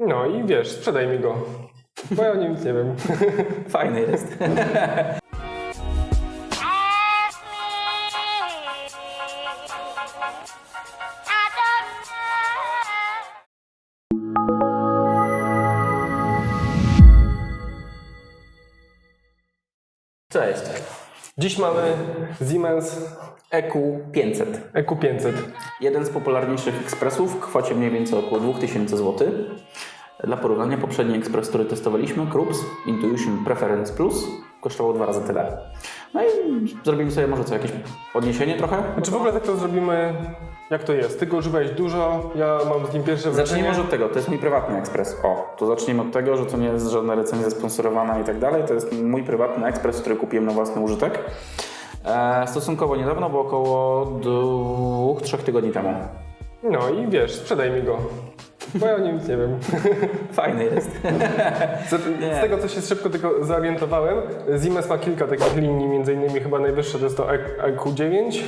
No i wiesz, sprzedaj mi go. Bo ja o nim nic nie wiem. Fajny jest. Cześć. Dziś mamy Siemens EQ 500. EQ500. Jeden z popularniejszych ekspresów w kwocie mniej więcej około 2000 zł. Dla porównania poprzedni ekspres, który testowaliśmy, Krups Intuition Preference Plus, kosztował dwa razy tyle. No i zrobimy sobie może co, jakieś odniesienie trochę? Znaczy w ogóle tak to zrobimy, jak to jest. Ty go używałeś dużo, ja mam z nim pierwsze wrażenie. Zacznijmy może od tego, to jest mój prywatny ekspres. O, to zacznijmy od tego, że to nie jest żadna recenzja sponsorowana i tak dalej. To jest mój prywatny ekspres, który kupiłem na własny użytek. E, stosunkowo niedawno, bo około dwóch, trzech tygodni temu. No i wiesz, sprzedaj mi go. Bo ja o nim nic nie wiem. Fajny jest. Z, z tego, co się szybko tylko zorientowałem, Siemens ma kilka takich linii, między innymi chyba najwyższa to jest to EQ9.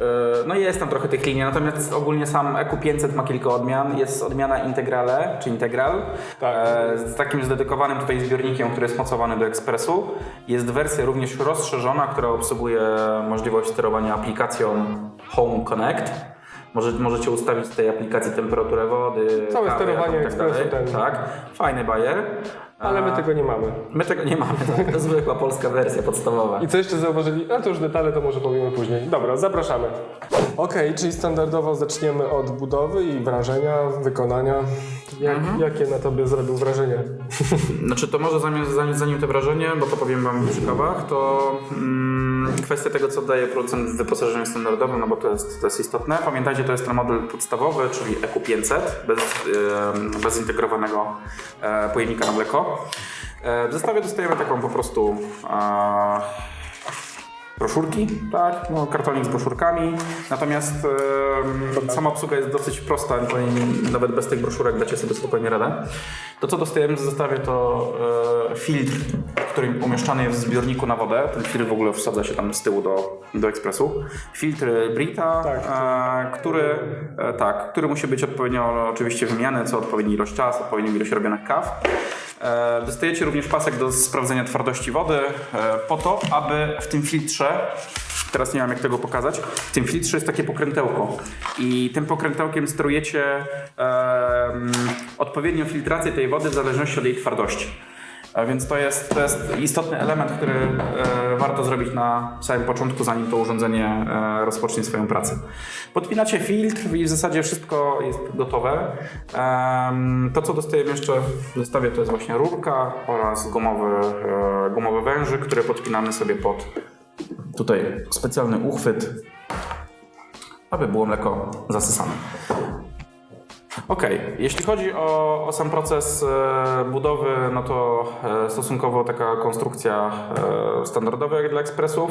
E, No i jest tam trochę tych linii, natomiast ogólnie sam EQ500 ma kilka odmian. Jest odmiana Integrale, czy Integral, Tak. e, z takim zdedykowanym tutaj zbiornikiem, który jest mocowany do ekspresu. Jest wersja również rozszerzona, która obsługuje możliwość sterowania aplikacją Home Connect. Może, możecie ustawić z tej aplikacji temperaturę wody, Całe kawy, sterowanie i tak dalej. ekspresu ten. Tak, fajny bajer. Ale my A, tego nie mamy. my tego nie mamy, tak? to zwykła polska wersja podstawowa. I co jeszcze zauważyli? A to już detale, to może powiemy później. Dobra, zapraszamy. Okej, czyli standardowo zaczniemy od budowy i wrażenia, wykonania. Jak, Jakie na tobie zrobił wrażenie? Znaczy to może zanim, zanim, zanim te wrażenie, bo to powiem Wam przy kawach, to mm, kwestia tego, co daje producent w wyposażeniu standardowym, no bo to jest, to jest istotne. Pamiętajcie, to jest ten model podstawowy, czyli EQ500, bez, e, bez zintegrowanego e, pojemnika na mleko. E, w zestawie dostajemy taką po prostu e, broszurki, tak, no, kartonik z broszurkami, natomiast e, sama obsługa jest dosyć prosta, nawet bez tych broszurek dacie sobie spokojnie radę. To co dostajemy w zestawie to e, filtr, który umieszczany jest w zbiorniku na wodę, ten filtr w ogóle wsadza się tam z tyłu do, do ekspresu. Filtr Brita, Tak. e, który, e, tak, który musi być odpowiednio oczywiście wymieniany, co odpowiedni ilość czasu, odpowiednią ilość robionych kaw. E, Dostajecie również pasek do sprawdzenia twardości wody e, po to, aby w tym filtrze, teraz nie mam jak tego pokazać, w tym filtrze jest takie pokrętełko i tym pokrętełkiem sterujecie em, odpowiednią filtrację tej wody w zależności od jej twardości. Więc to jest, to jest istotny element, który e, warto zrobić na samym początku, zanim to urządzenie e, rozpocznie swoją pracę. Podpinacie filtr i w zasadzie wszystko jest gotowe. To, co dostajemy jeszcze w zestawie, to jest właśnie rurka oraz gumowy, e, gumowy wężyk, który podpinamy sobie pod tutaj specjalny uchwyt, aby było mleko zasysane. Ok, jeśli chodzi o, o sam proces e, budowy, no to e, stosunkowo taka konstrukcja e, standardowa jak dla ekspresów.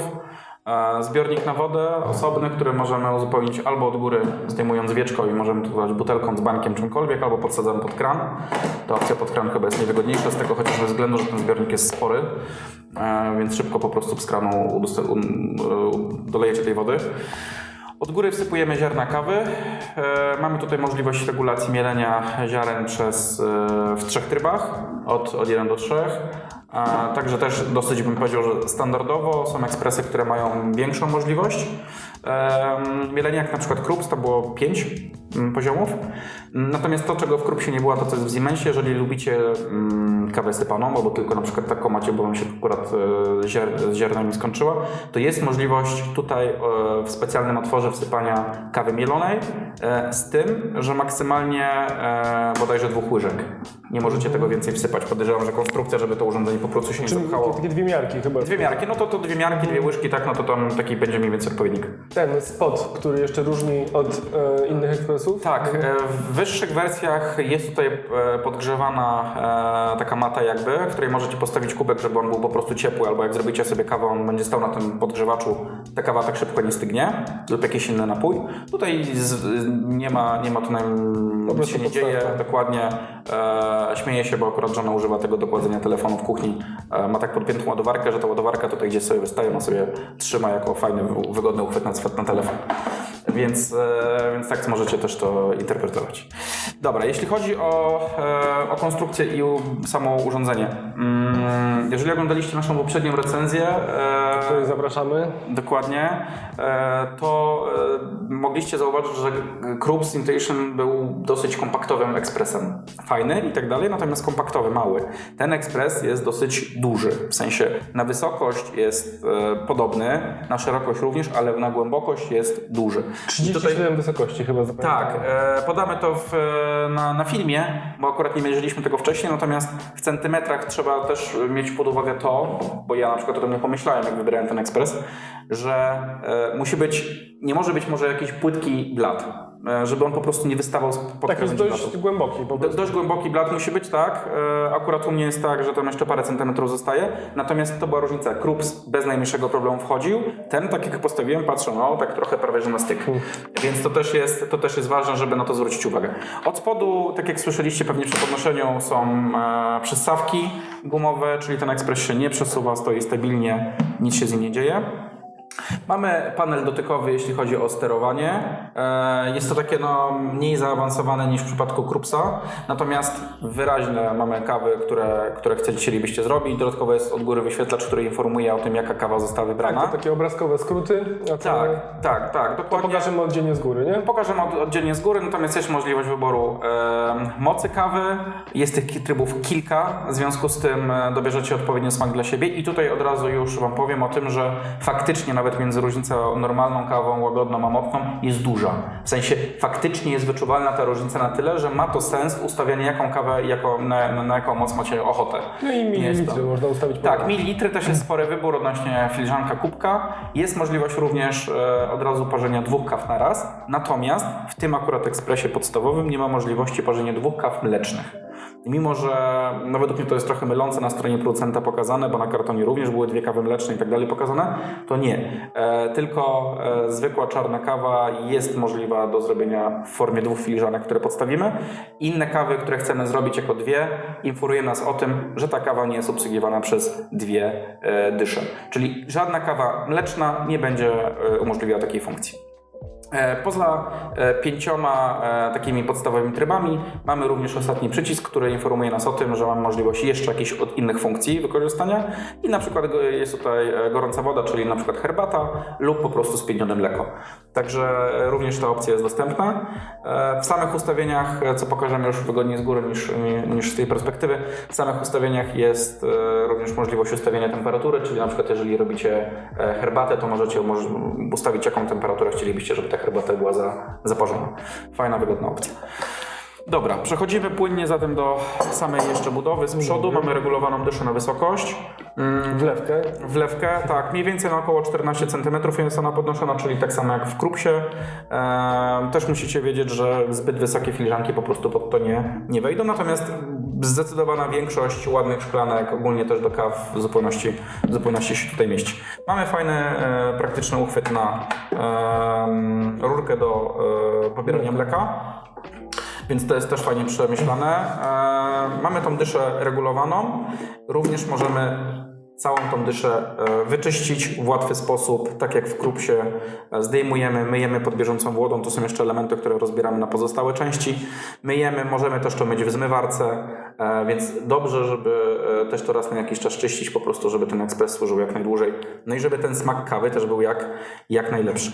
Zbiornik na wodę osobny, który możemy uzupełnić albo od góry zdejmując wieczko i możemy to dodać butelką z bankiem czymkolwiek, albo podsadzamy pod kran. Ta opcja pod kran chyba jest najwygodniejsza z tego chociażby względu, że ten zbiornik jest spory, więc szybko po prostu z kranu um, dolejecie tej wody. Od góry wsypujemy ziarna kawy. E, mamy tutaj możliwość regulacji mielenia ziaren przez, e, w trzech trybach, od, od 1 do 3. A, także też dosyć bym powiedział, że standardowo są ekspresy, które mają większą możliwość. E, mielenia jak na przykład Krups to było 5 mm, poziomów. Natomiast to, czego w Krupsie nie było, to co jest w Siemensie, jeżeli lubicie mm, kawę sypaną, albo tylko na przykład taką macie, bo wam się akurat e, ziar, z ziarnami skończyła, to jest możliwość tutaj e, w specjalnym otworze wsypania kawy mielonej, e, z tym, że maksymalnie bodajże dwóch łyżek. Nie możecie tego więcej wsypać. Podejrzewam, że konstrukcja, żeby to urządzenie po prostu się nie Czyli zapchało. takie, dwie miarki chyba. Dwie miarki, no to, to dwie miarki, dwie łyżki, tak, no to tam taki będzie mniej więcej odpowiednik. Ten spot, który jeszcze różni od e, innych Tak, e, w wyższych wersjach jest tutaj e, podgrzewana e, taka mata jakby, w której możecie postawić kubek, żeby on był po prostu ciepły, albo jak zrobicie sobie kawę, on będzie stał na tym podgrzewaczu, ta kawa tak szybko nie stygnie, lub jakiś inny napój. Tutaj nie ma, nie ma tu nam, się nie dzieje, dokładnie. E, śmieję się, bo akurat żona używa tego do kładzenia telefonu w kuchni. E, ma tak podpiętą ładowarkę, że ta ładowarka tutaj gdzie sobie wystaje, ona sobie trzyma jako fajny, wygodny uchwyt na, na telefon. Więc, e, więc tak możecie też to interpretować. Dobra, jeśli chodzi o, e, o konstrukcję i samo urządzenie. Mm, jeżeli oglądaliście naszą poprzednią recenzję, e, Tutaj zapraszamy. Dokładnie. E, To e, mogliście zauważyć, że Krups Intuition był dosyć kompaktowym ekspresem. Fajny i tak dalej, natomiast kompaktowy, mały. Ten ekspres jest dosyć duży. W sensie na wysokość jest e, podobny, na szerokość również, ale na głębokość jest duży. I 37 wysokości chyba zapamiętałem. tak, e, podamy to w, e, na, na filmie, bo akurat nie mierzyliśmy tego wcześniej, natomiast w centymetrach trzeba też mieć pod uwagę to, bo ja na przykład o tym nie pomyślałem, jak wybierałem ten ekspres, że e, musi być, nie może być może jakiś płytki blat, żeby on po prostu nie wystawał spod Tak, jest dość głęboki Do, dość głęboki blat musi być, tak. E, Akurat u mnie jest tak, że tam jeszcze parę centymetrów zostaje. Natomiast to była różnica. Krups bez najmniejszego problemu wchodził. Ten, tak jak postawiłem, patrzę, no tak trochę prawie że na styk. Więc to też, jest, to też jest ważne, żeby na to zwrócić uwagę. Od spodu, tak jak słyszeliście pewnie przy podnoszeniu, są e, przyssawki gumowe, czyli ten ekspres się nie przesuwa, stoi stabilnie, nic się z nim nie dzieje. Mamy panel dotykowy, jeśli chodzi o sterowanie. E, Jest to takie no, mniej zaawansowane niż w przypadku Krupsa, natomiast wyraźne mamy kawy, które, które chcielibyście zrobić. Dodatkowo jest od góry wyświetlacz, który informuje o tym, jaka kawa została wybrana. To takie obrazkowe skróty. To, tak, tak, tak, to dokładnie. pokażemy oddzielnie z góry, nie? Pokażemy od, oddzielnie z góry, natomiast jest możliwość wyboru mocy kawy. Jest tych trybów kilka, w związku z tym e, dobierzecie odpowiedni smak dla siebie. I tutaj od razu już Wam powiem o tym, że faktycznie nawet między różnicą normalną kawą, łagodną a mocną jest duża. W sensie faktycznie jest wyczuwalna ta różnica na tyle, że ma to sens ustawianie jaką kawę, jako, na, na, jaką moc macie ochotę. No i mililitry można ustawić. Tak, mililitry też jest spory wybór odnośnie filiżanka kubka. Jest możliwość również e, od razu parzenia dwóch kaw na raz. Natomiast w tym akurat ekspresie podstawowym nie ma możliwości parzenia dwóch kaw mlecznych. Mimo, że no według mnie to jest trochę mylące na stronie producenta pokazane, bo na kartonie również były dwie kawy mleczne i tak dalej pokazane, to nie. E, tylko e, zwykła czarna kawa jest możliwa do zrobienia w formie dwóch filiżanek, które podstawimy. Inne kawy, które chcemy zrobić jako dwie, informuje nas o tym, że ta kawa nie jest obsługiwana przez dwie e, dysze. Czyli żadna kawa mleczna nie będzie e, umożliwiała takiej funkcji. E, Poza e, pięcioma e, takimi podstawowymi trybami mamy również ostatni przycisk, który informuje nas o tym, że mamy możliwość jeszcze jakichś od innych funkcji wykorzystania i na przykład jest tutaj gorąca woda, czyli na przykład herbata lub po prostu spienione mleko. Także również ta opcja jest dostępna. W samych ustawieniach, co pokażemy już wygodniej z góry niż, ni- niż z tej perspektywy, w samych ustawieniach jest również możliwość ustawienia temperatury, czyli na przykład jeżeli robicie herbatę, to możecie ustawić jaką temperaturę chcielibyście, żeby ta herbata była za, zaparzona. Fajna, wygodna opcja. Dobra, przechodzimy płynnie zatem do samej jeszcze budowy. Z przodu mamy regulowaną dyszę na wysokość. Mm, Wlewkę. Wlewkę, tak, mniej więcej na około 14 cm jest ona podnoszona, czyli tak samo jak w krupsie. Też musicie wiedzieć, że zbyt wysokie filiżanki po prostu pod to nie, nie wejdą, natomiast zdecydowana większość ładnych szklanek, ogólnie też do kaw w zupełności, w zupełności się tutaj mieści. Mamy fajny, e, praktyczny uchwyt na rurkę do e, pobierania mleka. Więc to jest też fajnie przemyślane. E, mamy tą dyszę regulowaną. Również możemy całą tą dyszę e, wyczyścić w łatwy sposób, tak jak w krupsie. E, Zdejmujemy, myjemy pod bieżącą wodą. To są jeszcze elementy, które rozbieramy na pozostałe części. Myjemy, możemy też to myć w zmywarce, więc dobrze, żeby e, też to raz na jakiś czas czyścić po prostu, żeby ten ekspres służył jak najdłużej. No i żeby ten smak kawy też był jak, jak najlepszy.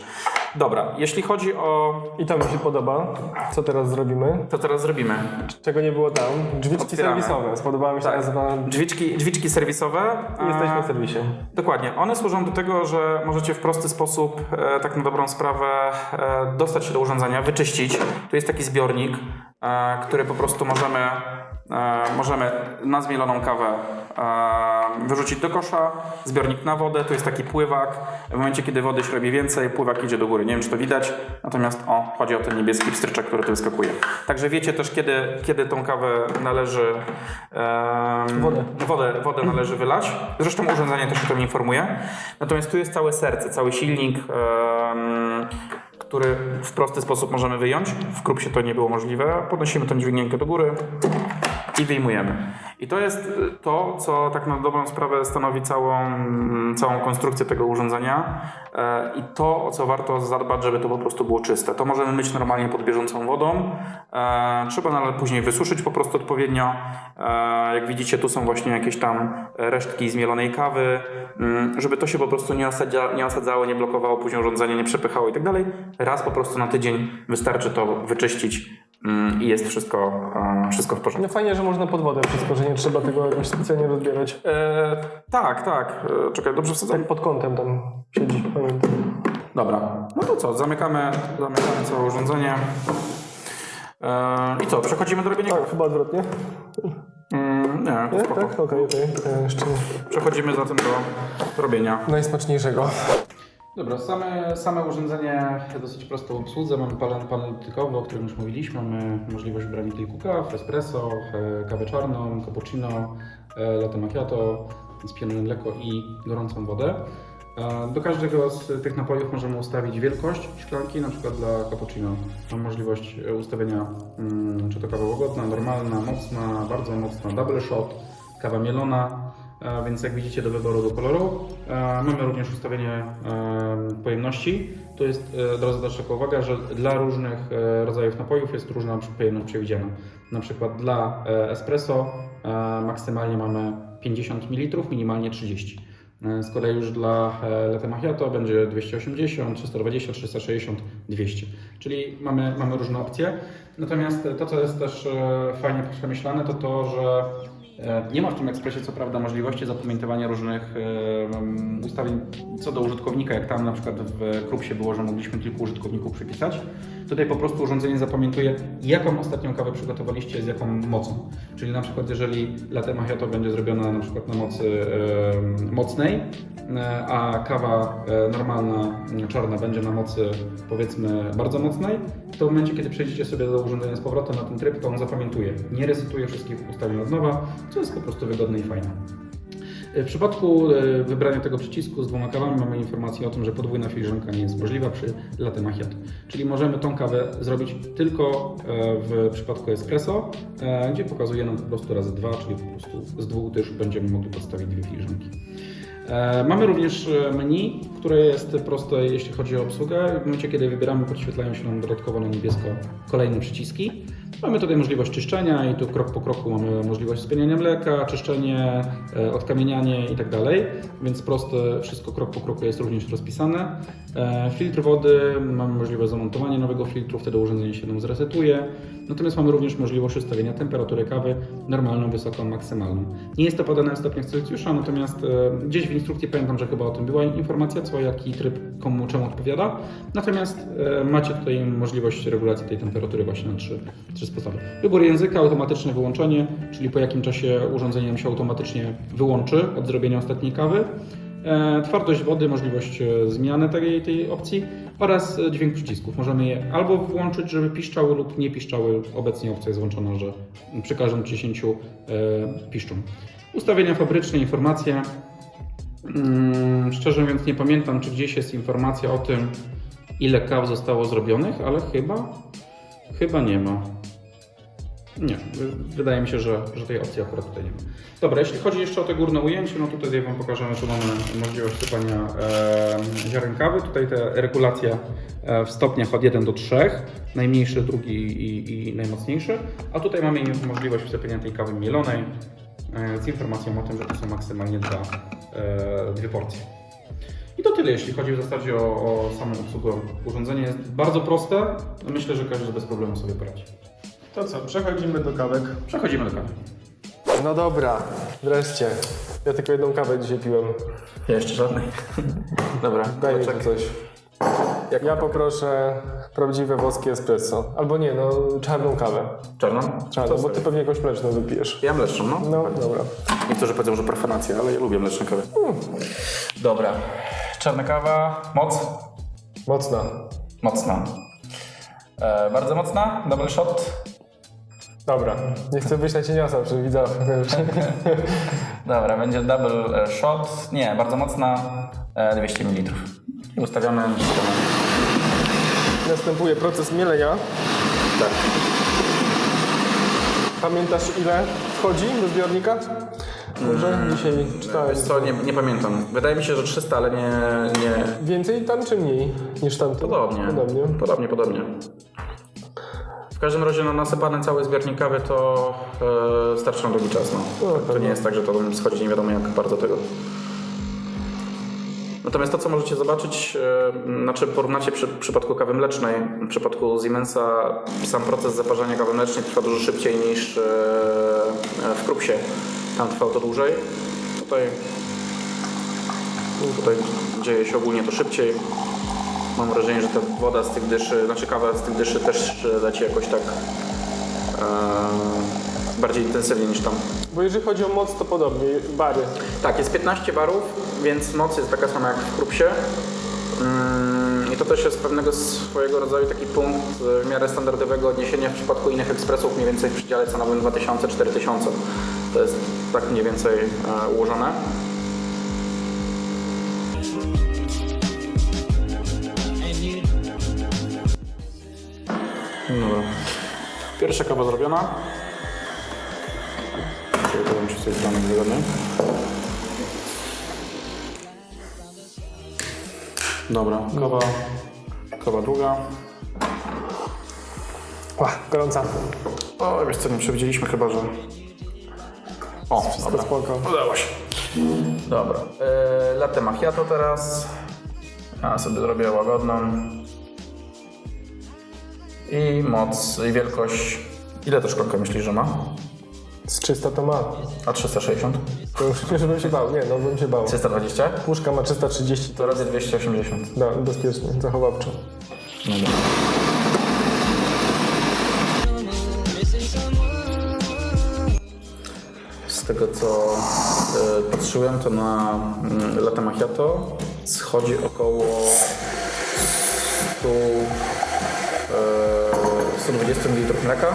Dobra, jeśli chodzi o... I to mi się podoba. Co teraz zrobimy? To teraz zrobimy. Czego nie było tam? Drzwiczki Otwieramy. serwisowe. Spodobała mi się Tak. nazwa. Drzwiczki, drzwiczki serwisowe. I Jesteśmy A, w serwisie. Dokładnie. One służą do tego, że możecie w prosty sposób, e, tak na dobrą sprawę, e, dostać się do urządzenia, wyczyścić. Tu jest taki zbiornik, e, który po prostu możemy, e, możemy na zmieloną kawę e, wyrzucić do kosza, zbiornik na wodę, tu jest taki pływak. W momencie, kiedy wody się robi więcej, pływak idzie do góry. Nie wiem, czy to widać, natomiast o, chodzi o ten niebieski pstryczek, który tu wyskakuje. Także wiecie też, kiedy, kiedy tą kawę należy Wodę. wodę, wodę należy wylać. Zresztą urządzenie też o tym informuje. Natomiast tu jest całe serce, cały silnik, który w prosty sposób możemy wyjąć. W krupsie to nie było możliwe. Podnosimy tę dźwigniękę do góry i wyjmujemy. I to jest y, to, co tak na dobrą sprawę stanowi całą, całą konstrukcję tego urządzenia e, i to, o co warto zadbać, żeby to po prostu było czyste. To możemy myć normalnie pod bieżącą wodą. E, Trzeba ale później wysuszyć po prostu odpowiednio. E, Jak widzicie, tu są właśnie jakieś tam resztki zmielonej kawy, mm, żeby to się po prostu nie, nie osadzało, nie blokowało później urządzenie, nie przepychało i tak dalej. Raz po prostu na tydzień wystarczy to wyczyścić i jest wszystko, e, wszystko w porządku. No fajnie, że można pod wodę wszystko, że nie trzeba tego jakoś specjalnie rozbierać. E, tak, tak. E, czekaj, dobrze wsadzam? Tak pod kątem tam siedzi, pamiętam. Dobra. No to co, zamykamy, zamykamy całe urządzenie. E, I co, przechodzimy do robienia Tak, chyba odwrotnie. Mm, nie, Nie? spoko. Tak? Okej, okej. E, Jeszcze Przechodzimy zatem do robienia. najsmaczniejszego. Dobra, same, same urządzenie dosyć prosto w obsłudze. Mamy panel, dotykowy, o którym już mówiliśmy. Mamy możliwość wybrania kilku kaw, espresso, e, kawę czarną, cappuccino, e, latte macchiato, spienione mleko i gorącą wodę. E, Do każdego z tych napojów możemy ustawić wielkość szklanki, na przykład dla cappuccino. Mamy możliwość ustawienia, mm, czy to kawa łagodna, normalna, mocna, bardzo mocna, double shot, kawa mielona, więc jak widzicie do wyboru do koloru. Mamy również ustawienie e, pojemności. Tu jest e, od razu taka uwaga, że dla różnych e, rodzajów napojów jest różna pojemność przewidziana. Na przykład dla espresso maksymalnie mamy 50 ml, minimalnie 30 E, Z kolei już dla latte macchiato będzie 280, 320, 360, 200. Czyli mamy, mamy różne opcje. Natomiast to, co jest też fajnie przemyślane, to to, że Nie ma w tym ekspresie co prawda możliwości zapamiętywania różnych e, ustawień co do użytkownika, jak tam na przykład w Krupsie było, że mogliśmy kilku użytkowników przypisać. Tutaj po prostu urządzenie zapamiętuje, jaką ostatnią kawę przygotowaliście, z jaką mocą. Czyli na przykład jeżeli latte macchiato będzie zrobiona na przykład na mocy e, mocnej, e, a kawa e, normalna, czarna będzie na mocy powiedzmy bardzo mocnej, to w momencie, kiedy przejdziecie sobie do urządzenia z powrotem na ten tryb, to on zapamiętuje. Nie resetuje wszystkich ustawień od nowa, co jest po prostu wygodne i fajne. W przypadku e, wybrania tego przycisku z dwoma kawami mamy informację o tym, że podwójna filiżanka nie jest możliwa przy latte macchiato. Czyli możemy tą kawę zrobić tylko e, w przypadku espresso, e, gdzie pokazuje nam po prostu razy dwa, czyli po prostu z dwóch też będziemy mogli podstawić dwie filiżanki. E, Mamy również e, menu, które jest proste, jeśli chodzi o obsługę. W momencie, kiedy wybieramy, podświetlają się nam dodatkowo na niebiesko kolejne przyciski. Mamy tutaj możliwość czyszczenia i tu krok po kroku mamy możliwość spieniania mleka, czyszczenie, e, odkamienianie i tak dalej. Więc proste, wszystko krok po kroku jest również rozpisane. E, Filtr wody, mamy możliwość zamontowania nowego filtru, wtedy urządzenie się nam zresetuje. Natomiast mamy również możliwość ustawienia temperatury kawy normalną, wysoką, maksymalną. Nie jest to podane w stopniach Celsjusza, natomiast e, gdzieś w instrukcji pamiętam, że chyba o tym była informacja, co jaki tryb komu czemu odpowiada. Natomiast e, macie tutaj możliwość regulacji tej temperatury właśnie na trzy, trzy sposoby. Wybór języka, automatyczne wyłączenie, czyli po jakim czasie urządzenie nam się automatycznie wyłączy od zrobienia ostatniej kawy. E, Twardość wody, możliwość e, zmiany tej, tej opcji oraz e, dźwięk przycisków. Możemy je albo włączyć, żeby piszczały lub nie piszczały. Obecnie opcja jest włączona, że przy każdym ciśnięciu e, piszczą. Ustawienia fabryczne, informacje. Mm, szczerze mówiąc nie pamiętam, czy gdzieś jest informacja o tym, ile kaw zostało zrobionych, ale chyba, chyba nie ma. Nie, wy- wydaje mi się, że, że tej opcji akurat tutaj nie ma. Dobra, jeśli chodzi jeszcze o te górne ujęcie, no tutaj Wam pokażemy, tu mamy możliwość sypania e, ziaren kawy. Tutaj te regulacja e, w stopniach od 1 do 3, najmniejszy, drugi i, i najmocniejszy. A tutaj mamy możliwość wsypienia tej kawy mielonej e, z informacją o tym, że to są maksymalnie dwa, e, dwie porcje. I to tyle, jeśli chodzi w zasadzie o, o samą obsługę. Urządzenie jest bardzo proste. Myślę, że każdy bez problemu sobie poradzi. To co, przechodzimy do kawek. Przechodzimy do kawy. No dobra, wreszcie. Ja tylko jedną kawę dzisiaj piłem. Jeszcze żadnej. Dobra, Daj mi tu coś. Ja poproszę prawdziwe włoskie espresso. Albo nie, no czarną kawę. Czarną? Czarną, bo ty pewnie jakąś mleczną wypijesz. Ja mleczną, no. No, dobra. Niektórzy powiedzą, że profanacja, ale ja lubię mleczną kawę. Dobra. Czarna kawa, moc? Mocna. Mocna. E, bardzo mocna, double shot. Dobra, nie chcę być na cieniasa przy widzach. Dobra, będzie double e, shot. Nie, bardzo mocna, e, 200 ml. I ustawiamy. Następuje proces mielenia. Tak. Pamiętasz ile wchodzi do zbiornika? Może dzisiaj czytałem. Wiesz co, nie, nie pamiętam. Wydaje mi się, że 300, ale nie... nie... Więcej tam czy mniej niż tamto? Podobnie. Podobnie. Podobnie, podobnie. W każdym razie no, nasypany cały zbiornik kawy to e, starczy na długi czas. No. No, to nie jest tak, że to schodzi nie wiadomo jak bardzo tego. Natomiast to, co możecie zobaczyć, e, znaczy porównacie przy w przypadku kawy mlecznej, w przypadku Siemensa sam proces zaparzania kawy mlecznej trwa dużo szybciej niż e, w Krupsie. Tam trwał to dłużej. Tutaj, tutaj dzieje się ogólnie to szybciej. Mam wrażenie, że ta woda z tych dyszy, znaczy kawa z tych dyszy też leci jakoś tak e, bardziej intensywnie niż tam. Bo jeżeli chodzi o moc, to podobnie. Bary. Tak, jest 15 barów, więc moc jest taka sama jak w Krupsie. Mm, I to też jest pewnego swojego rodzaju taki punkt e, w miarę standardowego odniesienia w przypadku innych ekspresów, mniej więcej w przedziale cenowym 2000-4000. To jest tak mniej więcej e, ułożone. Dobra. Pierwsza kawa zrobiona. Przygotowuję się sobie planek wygodny. Dobra, kawa, kawa długa. Ła, gorąca. O, wiesz co, nie przewidzieliśmy chyba, że... O, Wszystko dobra. spoko. Udało się. Dobra. E, latte macchiato teraz. Ja sobie zrobię łagodną. I moc, i wielkość. Ile to szklanka myślisz, że ma? Z 300 to ma. A 360? To już nie, żebym się bał. Nie, no bym się bał. 320? Puszka ma 330, to robię 280. no, bezpiecznie, zachowawczo. Dobra. Z tego co e, patrzyłem, to na mm, latte macchiato schodzi około 100, e, 120 ml mleka,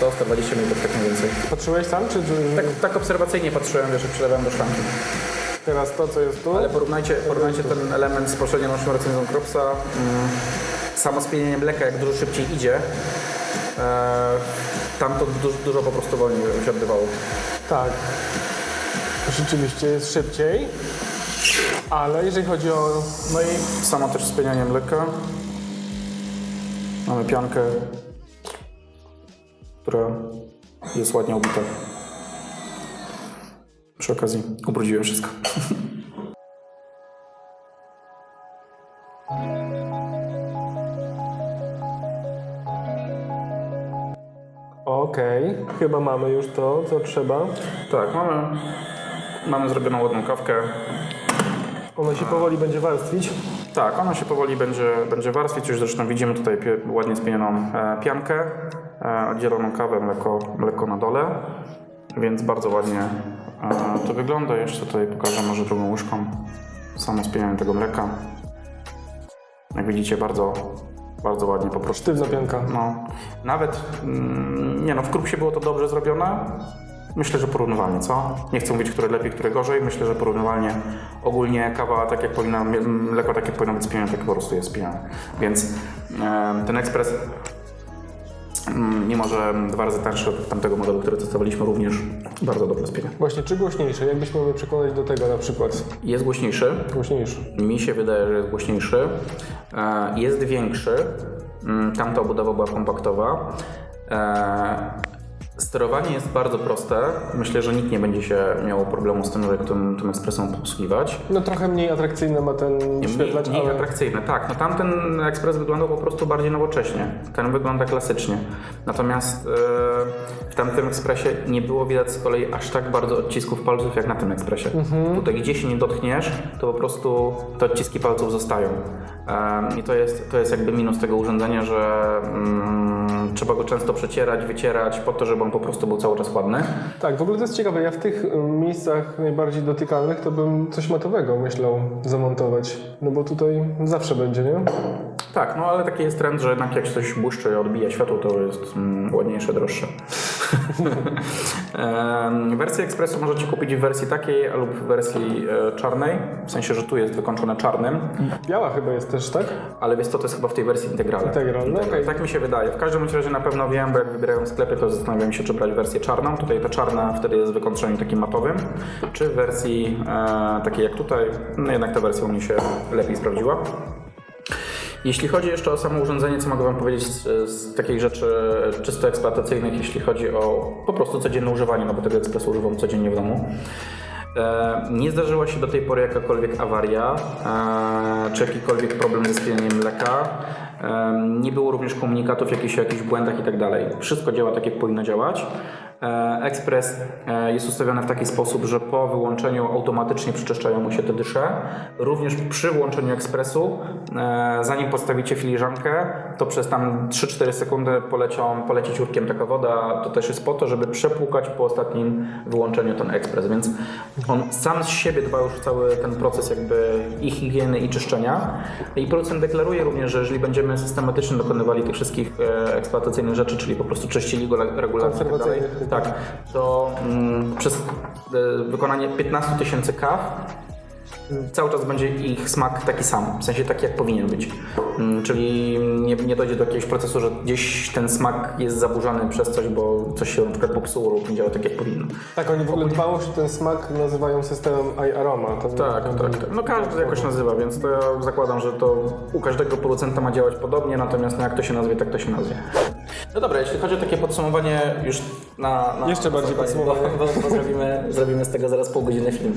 100-120 ml tak mniej więcej. Patrzyłeś sam, czy Tak, tak obserwacyjnie patrzyłem, jak przelewałem do szklanki. teraz to, co jest tu? Ale porównajcie, porównajcie ten element z poprzednią naszą recenzją Kropsa. Mm, samo spienienie mleka, jak dużo szybciej idzie. E, tam to dużo, dużo po prostu wolniej się odbywało. Tak. Rzeczywiście jest szybciej. Ale jeżeli chodzi o... No i samo też spienianie mleka. Mamy piankę, która jest ładnie ubita. Przy okazji ubrudziłem wszystko. Okej, chyba mamy już to, co trzeba. Tak, mamy, mamy zrobioną ładną kawkę. Ona się powoli będzie warstwić. Tak, ona się powoli będzie, będzie warstwić. Już zresztą widzimy tutaj pie, ładnie spienioną e, piankę, e, oddzieloną kawę, mleko, mleko na dole, więc bardzo ładnie e, to wygląda. Jeszcze tutaj pokażę może drugą łyżką samo spienianie tego mleka. Jak widzicie, bardzo, bardzo ładnie po prostu. Sztywna pianka. No, nawet, mm, nie no, w Krupsie było to dobrze zrobione. Myślę, że porównywalnie, co? Nie chcę mówić, które lepiej, które gorzej. Myślę, że porównywalnie ogólnie kawa tak jak powinna, mleko tak jak powinno być spienione, tak po prostu jest spieniane. Więc e, ten ekspres, mimo że dwa razy tańszy od tamtego modelu, który testowaliśmy, również bardzo dobrze spienia. Właśnie, czy głośniejsze? Jakbyśmy mogli przekonać do tego na przykład? Jest głośniejszy, Głośniejszy. Mi się wydaje, że jest głośniejszy. E, Jest większy. Mm, Tamta obudowa była kompaktowa. Sterowanie jest bardzo proste. Myślę, że nikt nie będzie się miał problemu z tym, jak tym, tym ekspresem posługiwać. No trochę mniej atrakcyjny ma ten Mniej, świetlacz, mniej ale... atrakcyjny, tak. No tamten ekspres wyglądał po prostu bardziej nowocześnie. Ten wygląda klasycznie. Natomiast e, w tamtym ekspresie nie było widać z kolei aż tak bardzo odcisków palców jak na tym ekspresie. Tutaj gdzie się nie dotkniesz, to po prostu te odciski palców zostają. E, I to jest, to jest jakby minus tego urządzenia, że mm, trzeba go często przecierać, wycierać po to, żeby on po prostu był cały czas ładny. Tak, w ogóle to jest ciekawe. Ja w tych y, miejscach najbardziej dotykalnych to bym coś matowego myślał zamontować. No bo tutaj zawsze będzie, nie? Tak, no ale taki jest trend, że jednak jak coś błyszczy i odbija światło, to jest mm, ładniejsze, droższe. Wersję Expressu możecie kupić w wersji takiej lub w wersji e, czarnej, w sensie, że tu jest wykończone czarnym, Biała chyba jest też, tak? ale wiesz co, to jest chyba w tej wersji integralnej. Integral, no okej. Tak mi się wydaje. W każdym bądź razie na pewno wiem, bo jak wybierają sklepy, to zastanawiam się, czy brać wersję czarną. Tutaj ta czarna wtedy jest w wykończeniu takim matowym, czy w wersji e, takiej jak tutaj. No jednak ta wersja u mnie się lepiej sprawdziła. Jeśli chodzi jeszcze o samo urządzenie, co mogę Wam powiedzieć z, z takich rzeczy czysto eksploatacyjnych, jeśli chodzi o po prostu codzienne używanie, no bo tego ekspresu używam codziennie w domu. E, Nie zdarzyła się do tej pory jakakolwiek awaria, e, czy jakikolwiek problem ze spienianiem mleka. E, Nie było również komunikatów jakichś o jakichś błędach i tak dalej. Wszystko działa tak, jak powinno działać. E, Ekspres e, jest ustawiony w taki sposób, że po wyłączeniu automatycznie przyczyszczają mu się te dysze. Również przy włączeniu ekspresu, e, zanim postawicie filiżankę, to przez tam 3-4 sekundy polecią, poleci ciurkiem taka woda. To też jest po to, żeby przepłukać po ostatnim wyłączeniu ten ekspres. Więc on sam z siebie dba już cały ten proces jakby i higieny i czyszczenia. I producent deklaruje również, że jeżeli będziemy systematycznie dokonywali tych wszystkich eksploatacyjnych rzeczy, czyli po prostu czyścili go regularnie tak dalej. Tak, to mm, przez e, wykonanie 15 tysięcy kaw cały czas będzie ich smak taki sam, w sensie taki jak powinien być. Mm, Czyli nie, nie dojdzie do jakiegoś procesu, że gdzieś ten smak jest zaburzony przez coś, bo coś się na przykład popsuło lub nie działa tak jak powinno. Tak, oni w ogóle dbałość o ten smak nazywają systemem iAroma. To Tak, tak, tak. No każdy jakoś nazywa, więc to ja zakładam, że to u każdego producenta ma działać podobnie, natomiast no jak to się nazwie, tak to się nazwie. No dobra, jeśli chodzi o takie podsumowanie już na... na Jeszcze bardziej podsumowanie. Bo, bo, bo zrobimy, zrobimy z tego zaraz pół godziny film,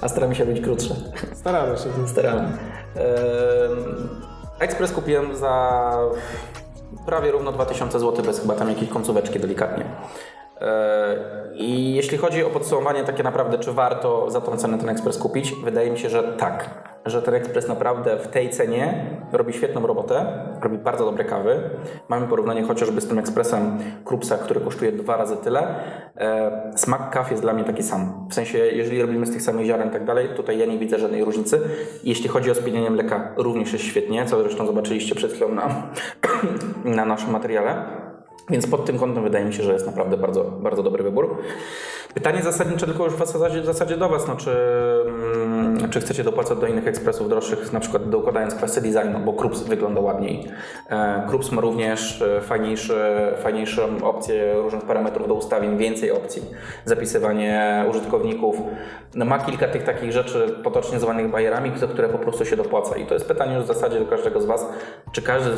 a staramy się być krótsze. Staramy się. Staramy. Ekspres kupiłem za prawie równo 2000 zł, bez chyba tam jakiejś końcóweczki delikatnie. Eee, I jeśli chodzi o podsumowanie takie naprawdę, czy warto za tą cenę ten ekspres kupić, wydaje mi się, że tak. Że ten ekspres naprawdę w tej cenie robi świetną robotę, robi bardzo dobre kawy. Mamy porównanie chociażby z tym ekspresem Krupsa, który kosztuje dwa razy tyle. Eee, Smak kaw jest dla mnie taki sam. W sensie, jeżeli robimy z tych samych ziaren i tak dalej, tutaj ja nie widzę żadnej różnicy. Jeśli chodzi o spienienie mleka, również jest świetnie, co zresztą zobaczyliście przed chwilą na, na naszym materiale. Więc pod tym kątem wydaje mi się, że jest naprawdę bardzo, bardzo dobry wybór. Pytanie zasadnicze tylko już w zasadzie, w zasadzie do Was, no, czy, mm, czy chcecie dopłacać do innych ekspresów droższych, na przykład dokładając kwestię designu, bo Krups wygląda ładniej. E, Krups ma również e, fajniejsze, fajniejsze opcje różnych parametrów do ustawień, więcej opcji, zapisywanie użytkowników. No, ma kilka tych takich rzeczy potocznie zwanych bajerami, które po prostu się dopłaca. I to jest pytanie już w zasadzie do każdego z Was, czy każdy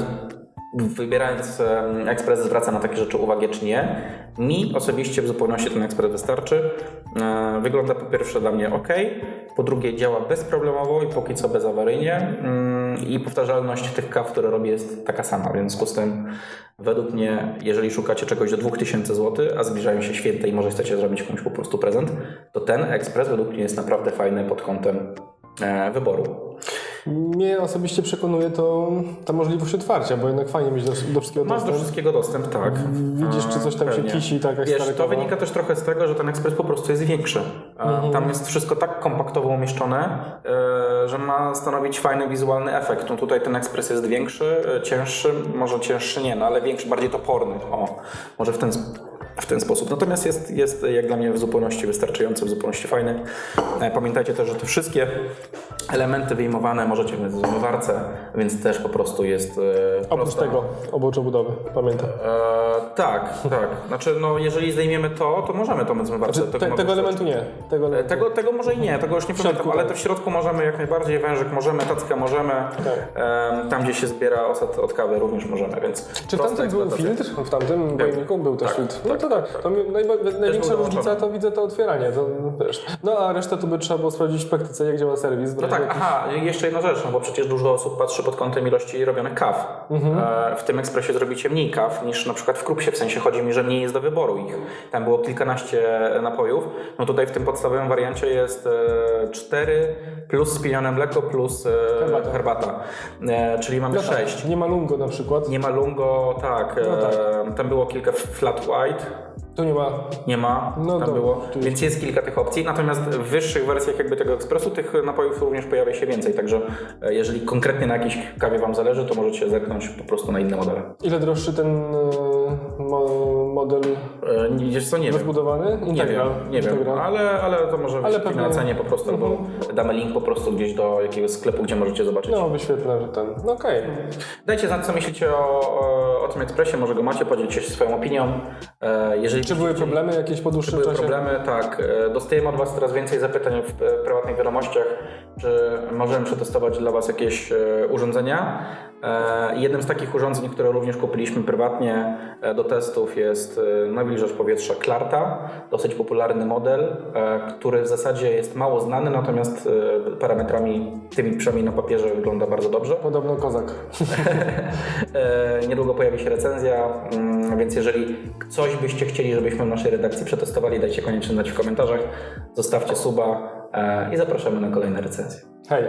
wybierając ekspres zwraca na takie rzeczy uwagę czy nie. Mi osobiście w zupełności ten ekspres wystarczy. E, Wygląda po pierwsze dla mnie ok, po drugie działa bezproblemowo i póki co bezawaryjnie Mm, i powtarzalność tych kaw, które robię jest taka sama, w związku z tym według mnie, jeżeli szukacie czegoś do 2000 zł, a zbliżają się święta i może chcecie zrobić komuś po prostu prezent, to ten ekspres według mnie jest naprawdę fajny pod kątem wyboru. Mnie osobiście przekonuje to ta możliwość otwarcia, bo jednak fajnie mieć do, do wszystkiego Masz do dostęp. wszystkiego dostęp, tak. Widzisz, czy coś tam się Pewnie. kisi, tak jak Wiesz, to wynika też trochę z tego, że ten ekspres po prostu jest większy. A Tam jest wszystko tak kompaktowo umieszczone, e, że ma stanowić fajny wizualny efekt. No tutaj ten ekspres jest większy, e, cięższy, może cięższy nie, no ale większy, bardziej toporny. O, może w ten, sp- w ten sposób. Natomiast jest, jest jak dla mnie w zupełności wystarczający, w zupełności fajny. E, Pamiętajcie też, że te wszystkie elementy wyjmowane możecie mieć w zmywarce, więc też po prostu jest e, Oprócz prosta. tego oboczobudowy, pamiętam. E, tak, tak. Znaczy, no, jeżeli zdejmiemy to, to możemy to myć w zmywarce. Znaczy, te, może tego elementu nie. Tego, E, elementu. Tego, tego może i nie, tego już nie pamiętam, ale tak. to w środku możemy jak najbardziej, wężyk możemy, tackę możemy, e, tam gdzie się zbiera osad od kawy również możemy, więc Czy tamtym był filtr? W tamtym pojemniku był też Tak, filtr. tak, no to tak. To mi, najba- największa różnica to widzę to otwieranie. To, wiesz. No a resztę to by trzeba było sprawdzić w praktyce, jak działa serwis. No tak, jakichś- aha, jeszcze jedna rzecz, no bo przecież dużo osób patrzy pod kątem ilości robionych kaw. Mhm. E, w tym ekspresie zrobicie mniej kaw niż na przykład w Krupsie, w sensie chodzi mi, że mniej jest do wyboru ich. Tam było kilkanaście napojów, no tutaj w tym podstawowym wariancie jest e, cztery plus spienione mleko plus e, Herbata. herbata, E, czyli mamy No tak, sześć. Nie ma lungo na przykład. Nie ma lungo, tak, No tak. E, tam było kilka flat white, Tu nie ma. nie ma, No tam było, więc jest kilka tych opcji, natomiast w wyższych wersjach jakby tego ekspresu tych napojów również pojawia się więcej, także e, jeżeli konkretnie na jakiejś kawie Wam zależy, to możecie zerknąć po prostu na inne modele. Ile droższy ten e, model E, nie- Wiesz co, nie wiem. rozbudowany? Nie Integral. wiem, nie wiem, Integral. ale, ale to może Ale pewnie- na cenie po prostu, albo damy link po prostu gdzieś do jakiegoś sklepu, gdzie możecie zobaczyć. No, wyświetlę, że ten. No okej. Dajcie znać, co myślicie o, o, tym ekspresie, może go macie, podzielcie się swoją opinią. E, jeżeli Czy były problemy jakieś po dłuższym były czasie? problemy, tak. E, Dostajemy od Was coraz więcej zapytań w prywatnych wiadomościach, czy możemy przetestować dla Was jakieś urządzenia. E, Jednym z takich urządzeń, które również kupiliśmy prywatnie e, do testów jest e, nawilżacz powietrza Clarta, dosyć popularny model, który w zasadzie jest mało znany, natomiast parametrami, tymi przynajmniej na papierze wygląda bardzo dobrze. Podobno kozak. Niedługo pojawi się recenzja, mm, więc jeżeli coś byście chcieli, żebyśmy w naszej redakcji przetestowali, dajcie koniecznie znać w komentarzach, zostawcie suba i zapraszamy na kolejne recenzje. Hej.